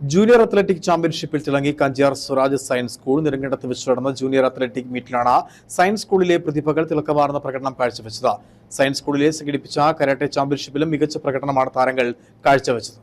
Junior athletic ചാമ്പ്യൻഷിപ്പിൽ തിളങ്ങി Kanchiyar Swaraj science school നെടുങ്കണ്ടത്ത് വെച്ച് നടന്ന ജൂനിയർ അത്ലറ്റിക് മീറ്റിലാണ് സയൻസ് സ്കൂളിലെ പ്രതിഭകൾ തിളക്കമാർന്ന പ്രകടനം കാഴ്ചവെച്ചത്. സയൻസ് സ്കൂളിലെ സംഘടിപ്പിച്ച കരാട്ടെ ചാമ്പ്യൻഷിപ്പിലും മികച്ച പ്രകടനമാണ് താരങ്ങൾ കാഴ്ചവെച്ചത്.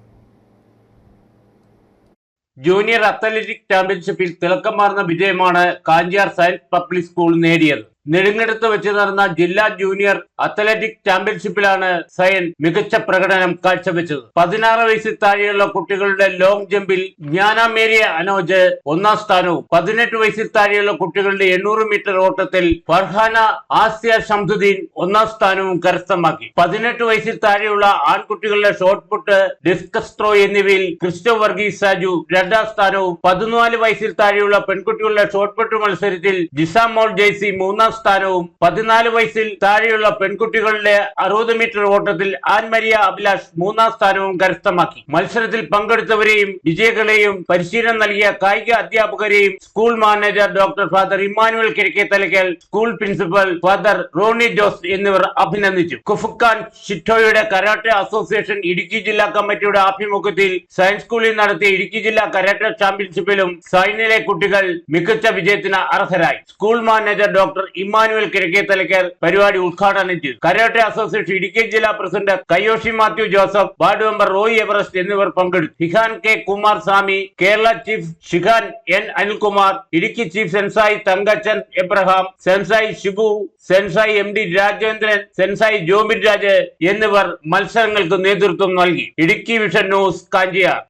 ജൂനിയർ അത്ലറ്റിക് ചാമ്പ്യൻഷിപ്പിൽ തിളക്കമാർന്ന വിജയമാണ് കാഞ്ചിയാർ സയൻസ് പബ്ലിക് സ്കൂൾ നേടിയത്. നെടുങ്കണ്ടത്ത് വെച്ച് നടന്ന ജില്ലാ ജൂനിയർ അത്ലറ്റിക് ചാമ്പ്യൻഷിപ്പിലാണ് സയൻ മികച്ച പ്രകടനം കാഴ്ചവെച്ചത്. പതിനാറ് വയസ്സിൽ താഴെയുള്ള കുട്ടികളുടെ ലോങ് ജമ്പിൽ ജ്ഞാനമേരിയ അനോജ് ഒന്നാം സ്ഥാനവും പതിനെട്ട് വയസ്സിൽ താഴെയുള്ള കുട്ടികളുടെ എണ്ണൂറ് മീറ്റർ ഓട്ടത്തിൽ ഫർഹാന ആസിയ ഷംസുദ്ദീൻ ഒന്നാം സ്ഥാനവും കരസ്ഥമാക്കി. പതിനെട്ട് വയസ്സിൽ താഴെയുള്ള ആൺകുട്ടികളുടെ ഷോർട്ട് പുട്ട് ഡിസ്കസ് ത്രോ എന്നിവയിൽ ക്രിസ്റ്റോ വർഗീസ് സാജു രണ്ടാം സ്ഥാനവും പതിനാല് വയസ്സിൽ താഴെയുള്ള പെൺകുട്ടികളുടെ ഷോർട്ട് പുട്ട് മത്സരത്തിൽ ജിസാമോൾ ജെയ്സി മൂന്നാം സ്ഥാനവും പതിനാല് വയസ്സിൽ താഴെയുള്ള പെൺകുട്ടികളുടെ അറുപത് മീറ്റർ ഓട്ടത്തിൽ ആൻമരിയ അഭിലാഷ് മൂന്നാം സ്ഥാനവും കരസ്ഥമാക്കി. മത്സരത്തിൽ പങ്കെടുത്തവരെയും വിജയികളെയും പരിശീലനം നൽകിയ കായിക അധ്യാപകരെയും school manager doctor father Emmanuel Kizhakkethalackal school principal father Roni Jose എന്നിവർ അഭിനന്ദിച്ചു. കുഫുഖാൻ ഷിറ്റോയുടെ കരാട്ടെ അസോസിയേഷൻ ഇടുക്കി ജില്ലാ കമ്മിറ്റിയുടെ ആഭിമുഖ്യത്തിൽ സയൻസ് സ്കൂളിൽ നടത്തിയ ഇടുക്കി ജില്ലാ കരാട്ടെ ചാമ്പ്യൻഷിപ്പിലും സൈനിലെ കുട്ടികൾ മികച്ച വിജയത്തിന് അർഹരായി. School manager doctor Emmanuel Kizhakkethalackal പരിപാടി ഉദ്ഘാടനം ചെയ്തു. കരാട്ടെ അസോസിയേഷൻ ഇടുക്കി ജില്ലാ president kyoshi Mathew Joseph ward member Roy Everest എന്നിവർ പങ്കെടുത്തു. ഹിഹാൻ K Kumar Swami Kerala chief shihan N Anilkumar Idukki chief sensei Thankachan Abraham sensei Shibu sensei M D Rajendran sensei Jobin Raj എന്നിവർ മത്സരങ്ങൾക്ക് നേതൃത്വം നൽകി. Idukki vision news Kanchiyar.